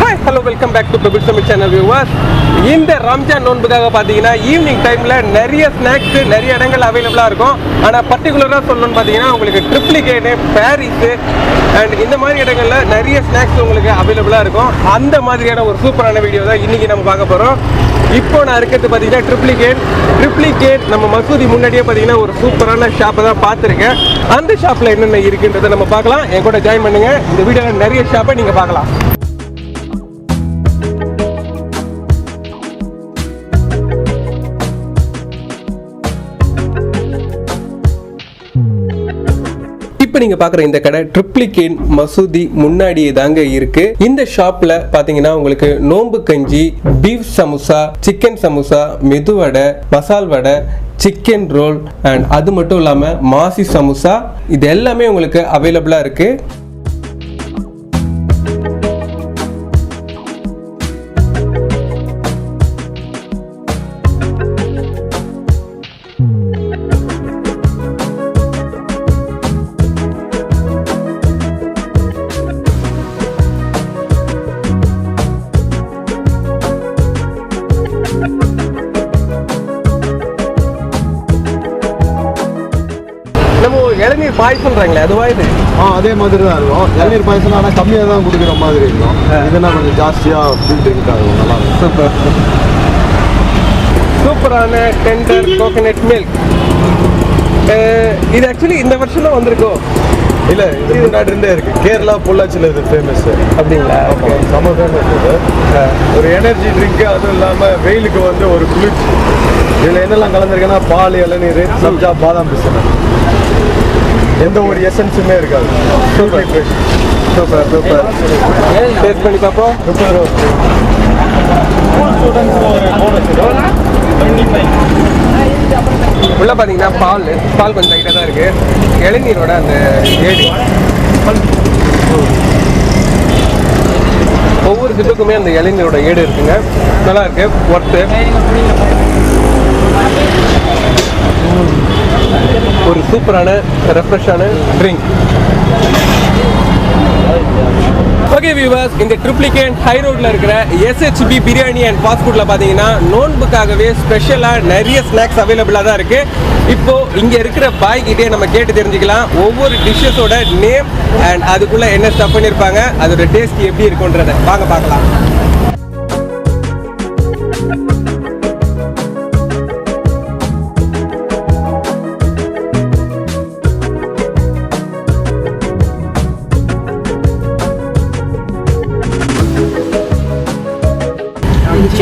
Hi hello welcome back to பிரபிட் சமிட் channel viewers இந்த ரம்ஜான் நோன்புக்காக பார்த்தீங்கன்னா ஈவினிங் டைமில் நிறைய ஸ்நாக்ஸ் நிறைய இடங்கள் அவைலபிளாக இருக்கும். ஆனால் பர்டிகுலராக சொல்லணும்னு பார்த்தீங்கன்னா உங்களுக்கு ட்ரிப்ளிகேட்டு பேரிஸு அண்ட் இந்த மாதிரி இடங்களில் நிறைய ஸ்நாக்ஸ் உங்களுக்கு அவைலபிளாக இருக்கும். அந்த மாதிரியான ஒரு சூப்பரான வீடியோ தான் இன்றைக்கி நம்ம பார்க்க போகிறோம் இப்போ நான் இருக்கிறது பார்த்தீங்கன்னா ட்ரிப்ளிகேட் ட்ரிப்ளிகேட் நம்ம மசூதி முன்னாடியே பார்த்தீங்கன்னா ஒரு சூப்பரான ஷாப்பை தான் பார்த்துருக்கேன். அந்த ஷாப்பில் என்னென்ன இருக்குன்றதை நம்ம பார்க்கலாம். என் கூட ஜாயின் பண்ணுங்கள் இந்த வீடியோவில் நிறைய ஷாப்பை நீங்கள் பார்க்கலாம். இப்போ நீங்க பார்க்குற இந்த கடை ட்ரிப்ளிகேன் மசூதி முன்னாடியே தாங்க இருக்கு. இந்த ஷாப்ல பாத்தீங்கன்னா உங்களுக்கு நோம்பு கஞ்சி beef samosa chicken samosa medu vada masal vada chicken role and அது மட்டும் இல்லாமல் மாசி சமோசா. இது எல்லாமே உங்களுக்கு அவைலபிளாக இருக்கு. இளநீர் பாய்சன்றாங்களே அதுவா இது? ஆ அதே மாதிரி தான் இருக்கும் இளநீர் பாயசம் ஆனால் கம்மியாக தான் கொடுக்குற மாதிரி இருக்கும். இதுனா கொஞ்சம் ஜாஸ்தியாக ஃபுல் ட்ரிங்க் ஆகும் நல்லா இருக்கும். சூப்பர். சூப்பரான டெண்டர் கோகனட் மில்க் இது ஆக்சுவலி இந்த வருஷம் தான் வந்திருக்கோம் இல்லை இது முன்னாடி இருந்தே இருக்கு. கேரளா பொள்ளாச்சியில் இது ஃபேமஸ் அப்படிங்களா? ஓகே செம்ம ஃபேமஸ் இது. ஒரு எனர்ஜி ட்ரிங்க் அதுவும் இல்லாமல் வெயிலுக்கு வந்து ஒரு குளிர்ச்சி. இதில் என்னெல்லாம் கலந்துருக்குன்னா பால் இளநீர் சப்ஜா பாதாம் பிசின். எந்த ஒரு எசன்ஸுமே இருக்காது. Super fresh super super taste பண்ணி பார்ப்போம். சூப்பர் உள்ள பார்த்தீங்கன்னா பால் பால் கொஞ்சம் லைட்டாக தான் இருக்கு. இளநீரோட அந்த ஏடு. ஒவ்வொரு திட்டுக்குமே அந்த இளநீரோட ஏடு இருக்குங்க. நல்லா இருக்கு. ஒர்த்து ஒரு சூப்பரான ரெஃப்ரெஷ்ஷான ட்ரிங்க் ஓகே வியூவர்ஸ் இந்த ட்ரிப்ளிகேட் ஹை ரோட்டில் இருக்கிற எஸ்ஹெச்பி பிரியாணி அண்ட் ஃபாஸ்ட் ஃபுட்ல பார்த்தீங்கன்னா நோன்புக்காகவே ஸ்பெஷலாக நிறைய ஸ்நாக்ஸ் அவைலபிளாக தான் இருக்குது இப்போ இங்கே இருக்கிற பாய் கிட்டே நம்ம கேட்டு தெரிஞ்சுக்கலாம். ஒவ்வொரு டிஷ்ஷஸோட நேம் அண்ட் அதுக்குள்ளே என்ன ஸ்டஃப் பண்ணியிருப்பாங்க அதோட டேஸ்ட் எப்படி இருக்குன்றதை. வாங்க பார்க்கலாம்.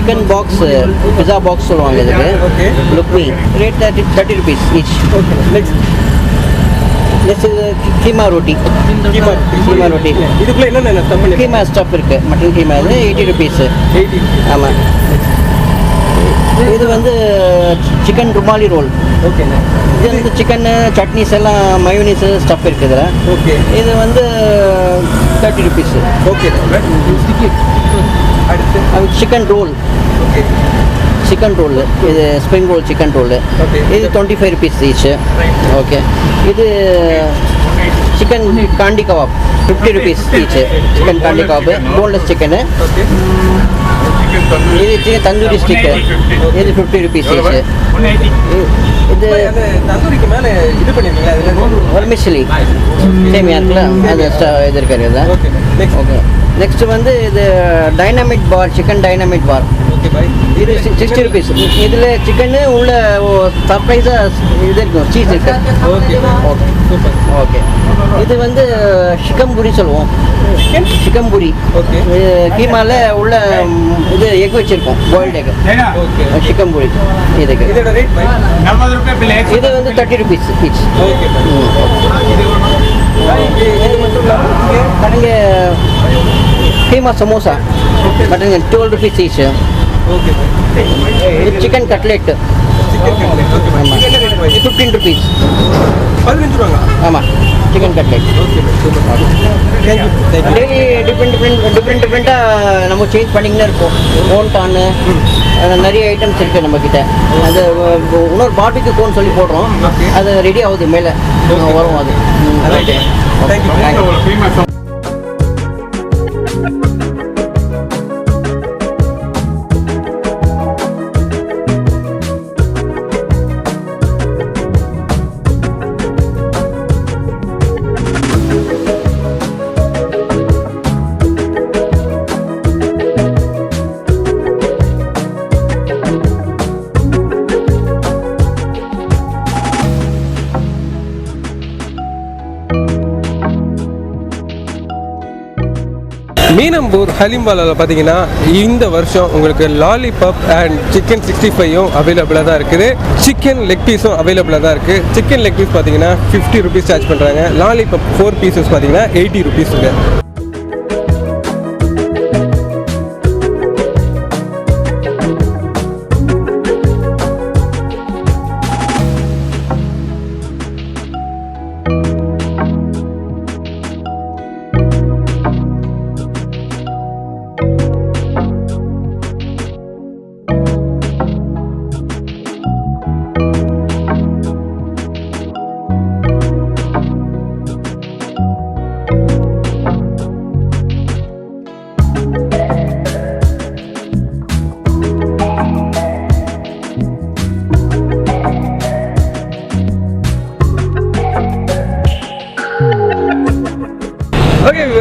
சிக்கன் பாக்ஸ் பிஸா பாக்ஸ் சொல்லுவாங்க இதுக்கு Okay. Lukmi rate thirty thirty rupees each next next இது கீமா ரொட்டி கீமா கீமா ரொட்டி இதுக்குள்ள என்னென்ன கீமா ஸ்டஃப் இருக்கு. மட்டன் கீமா இது எயிட்டி ருபீஸ் ஆமாம் இது வந்து சிக்கன் ருமாலி ரோல் ஓகேண்ணே இது வந்து சிக்கன் சட்னிஸ் எல்லாம் மயோனிஸ் ஸ்டஃப் இருக்குது இதில். ஓகே இது வந்து தேர்ட்டி ருபீஸ் ஓகே அடுத்து? Chicken roll okay chicken roll இது ஸ்ப்ரிங் ரோல் சிக்கன் ரோல். இது twenty five rupees each okay இது chicken kandi kebab fifty rupees each chicken kandi kebab boneless chicken இது chicken tandoori stick இது. Fifty rupees இது அந்த தந்தூரிக்கு மேலே இது பண்ணிருக்கீங்களா அதில் வர்மிஷிலி சேமியா இருக்குல்ல அது இது இருக்கிறது. இது ஓகே நெக்ஸ்ட் வந்து இது dynamite bar chicken dynamite bar இது சிக்ஸ்டி ருபீஸ் இதில் சிக்கனு உள்ள சர்ப்ரைஸாக இது இருக்கும் சீஸ் இருக்கு. ஓகே ஓகே சூப்பர் ஓகே இது வந்து சிக்கம்புரி சொல்லுவோம். சிக்கம்புரி ஓகே கீமால உள்ள இது எக் வச்சிருக்கோம் பாயில்டு எக் ஓகே சிக்கம்புரி இதுக்கு. இது வந்து தேர்ட்டி ருபீஸ் ஈச் ஓகே இது மட்டும் இல்லாமல் கீமா சமோசா. கடைங்க டுவெல் ருபீஸ் ஈச் ஓகே இது chicken cutlet chicken cutlet okay fifteen rupees பதினஞ்சு ரூபாங்க ஆமாம் chicken cutlet okay daily different different different டிஃப்ரெண்ட்டாக நம்ம சேஞ்ச் பண்ணிக்கிட்டே இருப்போம். கோன்டானு நிறைய ஐட்டம்ஸ் இருக்குது நம்மக்கிட்ட அது இன்னொரு பார்பிக்கு கோன் சொல்லி போடுறோம். அது ரெடி ஆகுது மேலே. வரும் அது. தேங்க்யூ தேங்க்யூ மீனம்பூர் ஹலிம்பாலாவில் பார்த்தீங்கன்னா இந்த வருஷம் உங்களுக்கு லாலிபாப் அண்ட் சிக்கன் சிக்ஸ்டி ஃபைவும் அவைலபிளாக தான் இருக்குது. சிக்கன் லெக் பீஸும் அவைலபிளாக தான் இருக்குது சிக்கன் லெக் பீஸ் பார்த்தீங்கன்னா ஃபிஃப்டி ருபீஸ் சார்ஜ் பண்ணுறாங்க லாலிபாப் ஃபோர் பீசஸ் பார்த்தீங்கன்னா எயிட்டி ருபீஸுங்க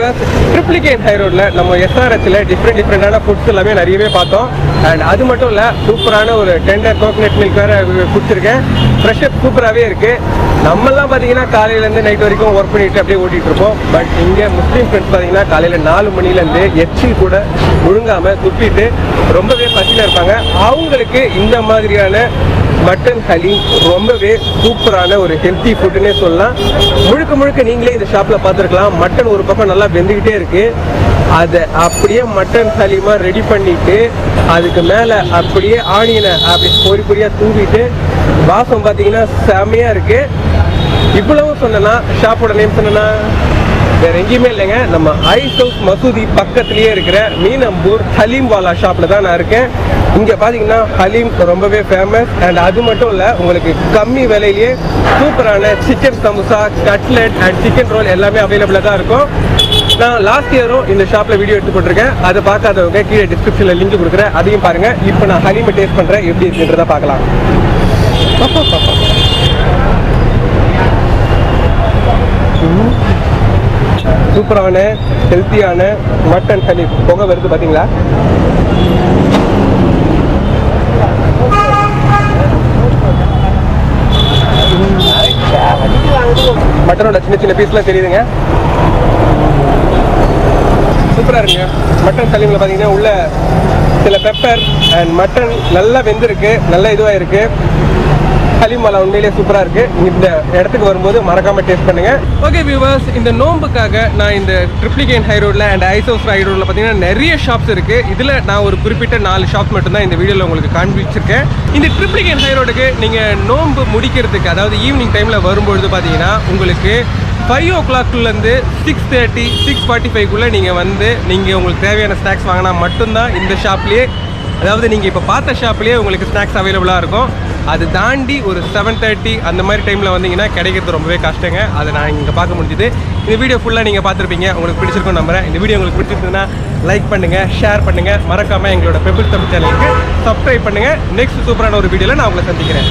ஓகே ட்ரிப்ளிகேட் ஹைரோடில் நம்ம எஸ்ஆர்எஸ்ல டிஃப்ரெண்ட் டிஃப்ரெண்டான ஃபுட்ஸ் எல்லாமே நிறையவே பார்த்தோம். அண்ட் அது மட்டும் இல்லை சூப்பரான ஒரு டெண்டர் கோகனட் மில்க் வேறு குடிச்சிருக்கேன் ஃப்ரெஷ்ஷப் சூப்பராகவே இருக்கு. நம்மெல்லாம் பார்த்தீங்கன்னா காலையிலேருந்து நைட் வரைக்கும் ஒர்க் பண்ணிட்டு அப்படியே ஓட்டிட்டு இருப்போம். பட் இங்கே முஸ்லீம் ஃப்ரெண்ட்ஸ் பார்த்தீங்கன்னா காலையில் நாலு மணிலேருந்து எச்சில் கூட முழுங்காமல் துப்பிட்டு ரொம்பவே பசியில் இருப்பாங்க. அவங்களுக்கு இந்த மாதிரியான மட்டன் ஹலீம் ரொம்பவே சூப்பரான ஒரு ஹெல்த்தி ஃபுட்டுன்னே சொல்லலாம். முழுக்க முழுக்க நீங்களே இந்த ஷாப்பில் பார்த்துருக்கலாம். மட்டன் ஒரு பக்கம் நல்லா வெந்துக்கிட்டே இருக்கு. அதை அப்படியே மட்டன் ஹலீமாக ரெடி பண்ணிட்டு அதுக்கு மேலே அப்படியே ஆனியனை அப்படி பொறி பொரியாக தூவிட்டு வாசம் பார்த்தீங்கன்னா செமையாக இருக்கு. இவ்வளவு சொன்னேன்னா ஷாப்போட நேம் சொன்னேன்னா வேற எங்கேயுமே இல்லைங்க. நம்ம ஐஸ் ஹவுஸ் மசூதி பக்கத்துலேயே இருக்கிற மீனம்பூர் ஹலீம் வாலா ஷாப்ல தான் நான் இருக்கேன். இங்க பாத்தீங்கன்னா ஹலீம் ரொம்பவே ஃபேமஸ் அண்ட் அது மட்டும் இல்ல உங்களுக்கு கம்மி விலையிலேயே சூப்பரான chicken samosa cutlet and chicken roll எல்லாமே அவைலபிளா தான் இருக்கும். நான் லாஸ்ட் இயரும் இந்த ஷாப்ல வீடியோ எடுத்து போட்டிருக்கேன் அதை பார்க்காதவங்க கீழே டிஸ்கிரிப்ஷன்ல லிங்க் கொடுக்குறேன். அதையும் பாருங்க. இப்போ நான் ஹலீமை டேஸ்ட் பண்றேன். எப்படி இருக்குன்றத பார்க்கலாம். சூப்பரான ஹெல்த்தியான மட்டன் ஹலீம் புகை வருது பார்த்தீங்களா மட்டனோட சின்ன சின்ன பீஸ்லாம் தெரியுதுங்க. சூப்பராக இருக்குங்க மட்டன் சலீமில் பார்த்தீங்கன்னா உள்ள சில பெப்பர் அண்ட் மட்டன் நல்லா வெந்திருக்கு நல்ல இதுவாக இருக்கு. ஹலிமாலா உண்மையிலேயே சூப்பராக இருக்கு. இந்த இடத்துக்கு வரும்போது மறக்காமல் டேஸ்ட் பண்ணுங்க. ஓகே வியூவர்ஸ் இந்த நோம்புக்காக நான் இந்த ட்ரிப்ளிகேன் ஹை ரோட்ல அண்ட் ஐசோஸ் ஹை ரோட்ல பார்த்தீங்கன்னா நிறைய ஷாப்ஸ் இருக்கு. இதில் நான் ஒரு குறிப்பிட்ட நாலு ஷாப்ஸ் மட்டும்தான் இந்த வீடியோவில் உங்களுக்கு காண்பிச்சிருக்கேன். இந்த ட்ரிப்ளிகேன் ஹை ரோடுக்கு நீங்கள் நோம்பு முடிக்கிறதுக்கு அதாவது ஈவினிங் டைமில் வரும்பொழுது பார்த்தீங்கன்னா உங்களுக்கு ஃபைவ் ஓ கிளாக்லேருந்து சிக்ஸ் தேர்ட்டி சிக்ஸ் ஃபார்ட்டி ஃபைவ்க்குள்ளே நீங்கள் வந்து நீங்கள் உங்களுக்கு தேவையான ஸ்நாக்ஸ் வாங்கினா மட்டும்தான் இந்த ஷாப்லேயே அதாவது நீங்கள் இப்போ பார்த்த ஷாப்லேயே உங்களுக்கு ஸ்நாக்ஸ் அவைலபிளாக இருக்கும். அது தாண்டி ஒரு செவன் தேர்ட்டி அந்த மாதிரி டைமில் வந்தீங்கன்னா கிடைக்கிறது ரொம்பவே கஷ்டங்க. அதை நான் இங்கே பார்க்க முடிஞ்சுது. இந்த வீடியோ ஃபுல்லாக நீங்கள் பார்த்துருப்பீங்க. உங்களுக்கு பிடிச்சிருக்கும் நம்புறேன். இந்த வீடியோ உங்களுக்கு பிடிச்சிருந்ததுன்னா லைக் பண்ணுங்கள் ஷேர் பண்ணுங்கள் மறக்காமல் எங்களோட பெபிள் தமிழ் சேனலுக்கு சப்ஸ்கிரைப் பண்ணுங்கள் நெக்ஸ்ட் சூப்பரான ஒரு வீடியோவில் நான் உங்களை சந்திக்கிறேன்.